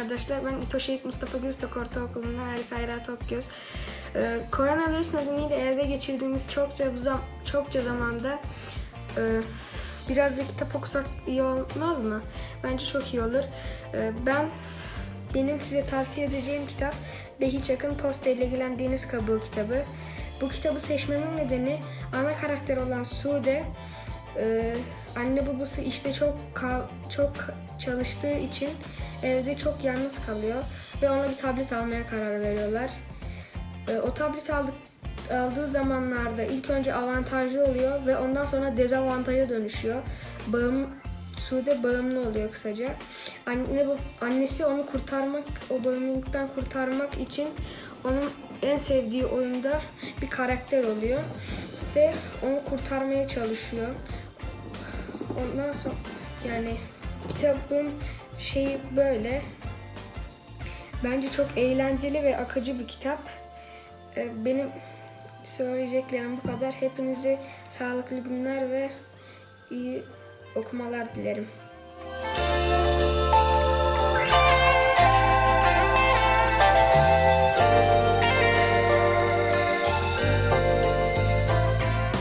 arkadaşlar. Ben İto Şehit Mustafa Göztok Ortaokulu'nda Harika Hayra Topgöz. Ee, koronavirüs nedeniyle evde geçirdiğimiz çokça zam çokça zamanda e, biraz da kitap okusak iyi olmaz mı? Bence çok iyi olur. Ee, ben benim size tavsiye edeceğim kitap Behi Çak'ın Posta ile Gelen Deniz Kabuğu kitabı. Bu kitabı seçmemin nedeni ana karakter olan Sude e, anne babası işte çok kal- çok çalıştığı için evde çok yalnız kalıyor ve ona bir tablet almaya karar veriyorlar. E, o tablet aldık aldığı zamanlarda ilk önce avantajlı oluyor ve ondan sonra dezavantaja dönüşüyor. Bağım Sude bağımlı oluyor kısaca. Anne annesi onu kurtarmak, o bağımlılıktan kurtarmak için onun en sevdiği oyunda bir karakter oluyor ve onu kurtarmaya çalışıyor. Ondan sonra yani kitabın şeyi böyle. Bence çok eğlenceli ve akıcı bir kitap. Ee, Benim söyleyeceklerim bu kadar. Hepinize sağlıklı günler ve iyi okumalar dilerim.